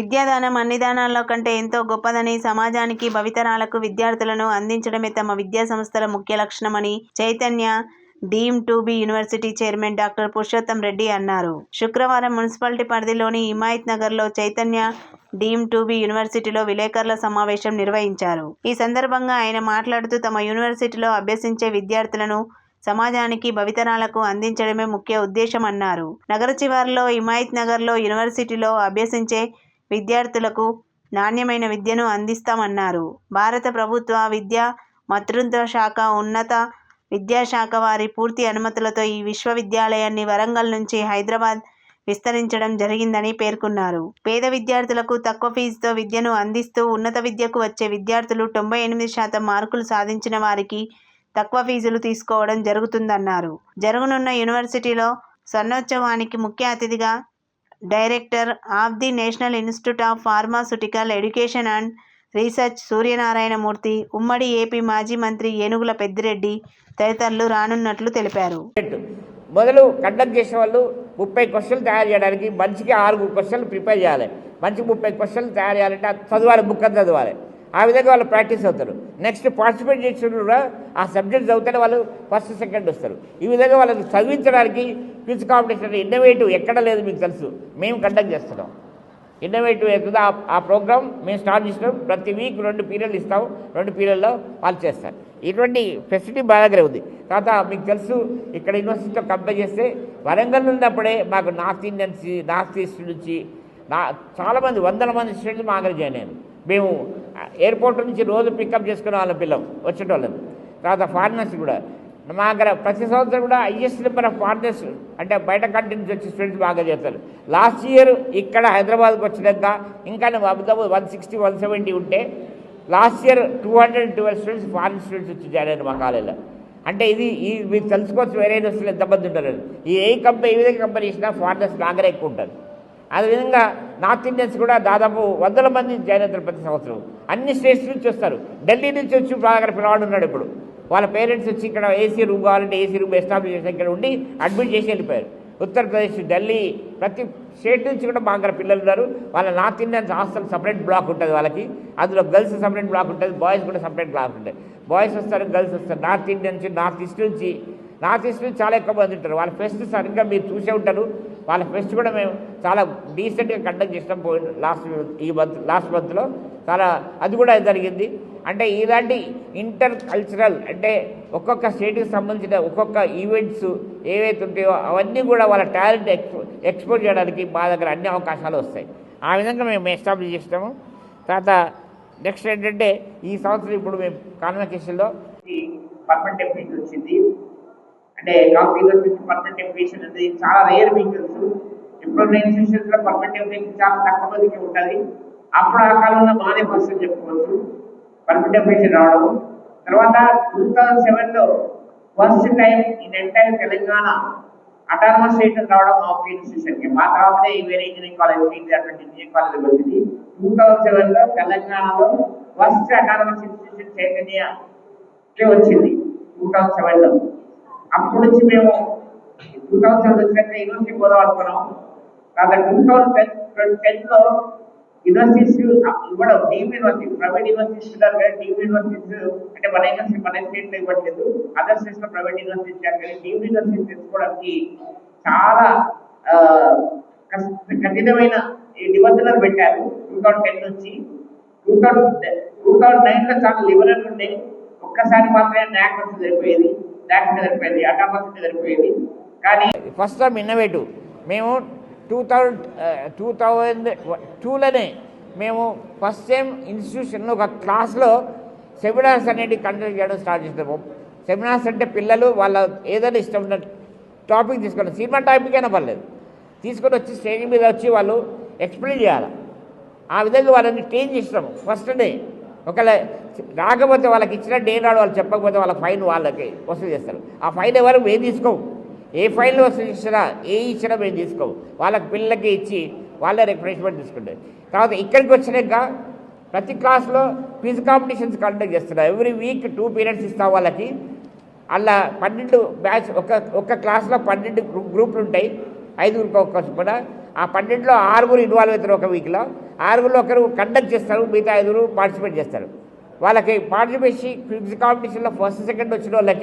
విద్యాదానం అన్ని దానాల్లో కంటే ఎంతో గొప్పదని సమాజానికి భవితరాలకు విద్యార్థులను అందించడమే తమ విద్యా సంస్థల ముఖ్య లక్షణమని Chaitanya deemed to be university chairman doctor Purushottam Reddy అన్నారు. శుక్రవారం మున్సిపాలిటీ పరిధిలోని హిమాయత్ నగర్లో చైతన్య డీమ్ టు బి యూనివర్సిటీలో విలేకరుల సమావేశం నిర్వహించారు. ఈ సందర్భంగా ఆయన మాట్లాడుతూ తమ యూనివర్సిటీలో అభ్యసించే విద్యార్థులను సమాజానికి భవితరాలకు అందించడమే ముఖ్య ఉద్దేశం అన్నారు నగర చివరిలో హిమాయత్ నగర్లో యూనివర్సిటీలో అభ్యసించే విద్యార్థులకు నాణ్యమైన విద్యను అందిస్తామన్నారు. భారత ప్రభుత్వ విద్యా మంత్రిత్వ శాఖ ఉన్నత విద్యాశాఖ వారి పూర్తి అనుమతులతో ఈ విశ్వవిద్యాలయాన్ని వరంగల్ నుంచి హైదరాబాద్ విస్తరించడం జరిగిందని పేర్కొన్నారు. పేద విద్యార్థులకు తక్కువ ఫీజుతో విద్యను అందిస్తూ ఉన్నత విద్యకు వచ్చే విద్యార్థులు తొంభై ఎనిమిది శాతం మార్కులు సాధించిన వారికి తక్కువ ఫీజులు తీసుకోవడం జరుగుతుందన్నారు. జరగనున్న యూనివర్సిటీలో స్వర్ణోత్సవానికి ముఖ్య అతిథిగా director of the national institute of pharmaceutical education and research Suryanarayanamurthy ఉమ్మడి ఏపీ మాజీ మంత్రి ఏనుగుల పెద్దిరెడ్డి తదితరులు రానున్నట్లు తెలిపారు. మొదలు కండక్ట్ చేసే వాళ్ళు ముప్పై క్వశ్చన్లు తయారు చేయడానికి మంచికి ఆరు క్వశ్చన్లు ప్రిపేర్ చేయాలి. మంచి ముప్పై క్వశ్చన్లు తయారు చేయాలంటే చదవాలి బుక్ అని చదవాలి. ఆ విధంగా వాళ్ళు ప్రాక్టీస్ అవుతారు. నెక్స్ట్ పార్టిసిపేట్ చేసిన కూడా ఆ సబ్జెక్ట్ చదివితేనే వాళ్ళు ఫస్ట్ సెకండ్ వస్తారు. ఈ విధంగా వాళ్ళని చదివించడానికి క్విజ్ కాంపిటీషన్ ఇన్నోవేటివ్ ఎక్కడ లేదు మీకు తెలుసు. మేము కండక్ట్ చేస్తున్నాం. ఇన్నోవేటివ్ అవుతుందో ఆ ఆ ప్రోగ్రామ్ మేము స్టార్ట్ చేసినాం. ప్రతి వీక్ రెండు పీరియడ్లు ఇస్తాం. రెండు పీరియడ్లో వాళ్ళు చేస్తారు. ఇటువంటి ఫెసిలిటీ మా దగ్గర ఉంది. తర్వాత మీకు తెలుసు ఇక్కడ యూనివర్సిటీతో కంపేర్ చేస్తే వరంగల్ ఉన్నప్పుడే మాకు నార్త్ ఇండియన్స్ నార్త్ ఈస్ట్ నుంచి నా చాలామంది వందల మంది స్టూడెంట్స్ మా దగ్గర జాయిన్ అయ్యారు మేము ఎయిర్పోర్ట్ నుంచి రోజు పికప్ చేసుకునే వాళ్ళం పిల్లలు వచ్చేటోళ్ళం తర్వాత ఫారినర్స్ కూడా. మా దగ్గర ప్రతి సంవత్సరం కూడా హైయెస్ట్ నెంబర్ ఆఫ్ ఫారినర్స్ అంటే బయట కంట్రీ నుంచి వచ్చే స్టూడెంట్స్ బాగా చేస్తారు. లాస్ట్ ఇయర్ ఇక్కడ హైదరాబాద్కి వచ్చినాక ఇంకా అబుదాబు వన్ సిక్స్టీ వన్ సెవెంటీ ఉంటే last year two hundred twelve students foreign students వచ్చి జాయిన్ అయ్యారు మా కాలేజీలో. అంటే ఇది ఈ మీరు తెలుసుకోవచ్చు వేరే యూనివర్సిటీలో ఎంతమంది ఉంటారు. ఈ ఏ కంపెనీ ఏ విధంగా కంపెనీ ఇచ్చినా ఫారినర్స్ నాగరే ఎక్కువ ఉంటారు. అదేవిధంగా నార్త్ ఇండియన్స్ కూడా దాదాపు వందల మంది జాయిన్ అవుతారు ప్రతి సంవత్సరం. అన్ని స్టేట్స్ నుంచి వస్తారు. ఢిల్లీ నుంచి వచ్చి అక్కడ పిల్లవాడు ఉన్నాడు ఇప్పుడు. వాళ్ళ పేరెంట్స్ వచ్చి ఇక్కడ ఏసీ రూమ్ కావాలంటే ఏసీ రూమ్ ఎస్టాబ్లిష్ చేసి ఇక్కడ ఉండి అడ్మిట్ చేసి వెళ్ళిపోయారు. ఉత్తరప్రదేశ్ ఢిల్లీ ప్రతి స్టేట్ నుంచి కూడా మా దగ్గర పిల్లలు ఉన్నారు. వాళ్ళ north Indians hostel separate block ఉంటుంది వాళ్ళకి. అందులో గర్ల్స్ సపరేట్ బ్లాక్ ఉంటుంది బాయ్స్ కూడా సపరేట్ బ్లాక్ ఉంటుంది. బాయ్స్ వస్తారు గర్ల్స్ వస్తారు. నార్త్ ఇండియన్ నుంచి నార్త్ ఈస్ట్ నుంచి నార్త్ ఈస్ట్ నుంచి చాలా ఎక్కువ మంది ఉంటారు. వాళ్ళ ఫెస్ట్ సరిగ్గా మీరు చూసే ఉంటారు. వాళ్ళ ఫెస్ట్ కూడా మేము చాలా డీసెంట్గా కండక్ట్ చేసినాం పోయిన లాస్ట్ ఈ మంత్ లాస్ట్ మంత్లో చాలా అది కూడా జరిగింది. అంటే ఇలాంటి ఇంటర్ కల్చరల్ అంటే ఒక్కొక్క స్టేట్కి సంబంధించిన ఒక్కొక్క ఈవెంట్స్ ఏవైతే ఉంటాయో అవన్నీ కూడా వాళ్ళ టాలెంట్ ఎక్స్పో ఎక్స్పోజ్ చేయడానికి మా దగ్గర అన్ని అవకాశాలు వస్తాయి. ఆ విధంగా మేము ఎస్టాబ్లిష్ చేస్తాము తర్వాత నెక్స్ట్ ఏంటంటే ఈ సంవత్సరం ఇప్పుడు మేము కాన్వకేషన్లో పర్మనెంట్ వచ్చింది. అంటే నాకు యూనివర్సిటీ పర్మనెంట్ ఎంపీషన్ అనేది చాలా రేర్ మీకు తెలుసు ఇప్పుడున్న ఇన్స్టిట్యూషన్స్లో పర్మనెంట్ ఎంపీషన్ చాలా తక్కువ మందికి ఉంటుంది. అప్పుడు ఆ కాలంలో మానే ఫస్ట్ చెప్పుకోవచ్చు. పర్మనెంట్ ఎంపీషన్ రావడం. తర్వాత టూ థౌజండ్ సెవెన్లో first time in entire Telangana autonomous state రావడం మా ఒక్క ఇన్స్టిట్యూషన్కి మా తర్వాతనే ఈ వేరే ఇంజనీరింగ్ కాలేజ్ సీట్ అటువంటి ఇంజనీరింగ్ కాలేజ్ వచ్చింది. టూ థౌజండ్ సెవెన్లో తెలంగాణలో ఫస్ట్ అటానమస్ ఇన్స్టిట్యూషన్ చైతన్య వచ్చింది. టూ థౌజండ్ సెవెన్ అప్పుడు వచ్చి మేము టూ థౌసండ్ వచ్చినాక యూనివర్సిటీ పోదాం అనుకున్నాం. కాబట్టి టూ థౌసండ్ టెన్ టెన్లో యూనివర్సిటీస్ ఇవ్వడం డీమ్ యూనివర్సిటీ ప్రైవేట్ యూనివర్సిటీస్ ఇస్తారు కానీ డీమ్ యూనివర్సిటీస్ అంటే మన యూనివర్సిటీ మన స్టేట్లో ఇవ్వట్లేదు. అదర్ స్టేట్స్లో ప్రైవేట్ యూనివర్సిటీ ఇచ్చారు కానీ డీమ్ యూనివర్సిటీ తెచ్చుకోవడానికి చాలా కఠినమైన నిబంధనలు పెట్టారు. టూ థౌసండ్ టెన్ నుంచి టూ థౌసండ్ టూ థౌసండ్ నైన్లో చాలా లిబరల్ ఉండే. ఒక్కసారి మాత్రమే న్యాక్ వచ్చి సరిపోయేది లేకుండా ఉంటే సరిపోయేది అటామస్ కానీ ఫస్ట్ టైం ఇన్నోవేటివ్ మేము టూ థౌజండ్ టూ థౌజండ్ టూలోనే మేము ఫస్ట్ టైం ఇన్స్టిట్యూషన్లో ఒక క్లాస్లో సెమినార్స్ అనేది కండక్ట్ చేయడం స్టార్ట్ చేస్తాము సెమినార్స్ అంటే పిల్లలు వాళ్ళ ఏదైనా ఇష్టం ఉన్న టాపిక్ తీసుకొని సినిమా టాపిక్ అయినా పర్లేదు. తీసుకొని వచ్చి స్టేజ్ మీద వచ్చి వాళ్ళు ఎక్స్ప్లెయిన్ చేయాలి. ఆ విధంగా వాళ్ళని ట్రైన్ చేస్తాము ఫస్ట్ డే ఒకవేళ రాకపోతే వాళ్ళకి ఇచ్చిన ఏం రాడు వాళ్ళు చెప్పకపోతే వాళ్ళ ఫైన్ వాళ్ళకి వసూలు చేస్తారు. ఆ ఫైన్ ఎవరు మేము తీసుకోవు. ఏ ఫైన్లు వసూలు ఇచ్చినా ఏ ఇచ్చినా మేము తీసుకోవు. వాళ్ళకి పిల్లలకి ఇచ్చి వాళ్ళే రిఫ్రెష్మెంట్ తీసుకుంటారు. తర్వాత ఇక్కడికి వచ్చినాక ప్రతి క్లాస్లో క్విజ్ కాంపిటీషన్స్ కండక్ట్ చేస్తున్నారు. ఎవ్రీ వీక్ టూ పీరియడ్స్ ఇస్తాం వాళ్ళకి. అలా పన్నెండు బ్యాచ్ ఒక ఒక్క క్లాస్లో పన్నెండు గ్రూ- గ్రూపులు ఉంటాయి. ఐదుగురికి ఒక్క చొప్పున. ఆ పన్నెండులో ఆరుగురు ఇన్వాల్వ్ అవుతారు ఒక వీక్లో ఆరుగురు ఒకరు కండక్ట్ చేస్తారు మిగతా ఐదుగురు పార్టిసిపేట్ చేస్తారు. వాళ్ళకి పార్టిసిపేట్ క్విజ్ కాంపిటీషన్లో ఫస్ట్ సెకండ్ వచ్చిన వాళ్ళకి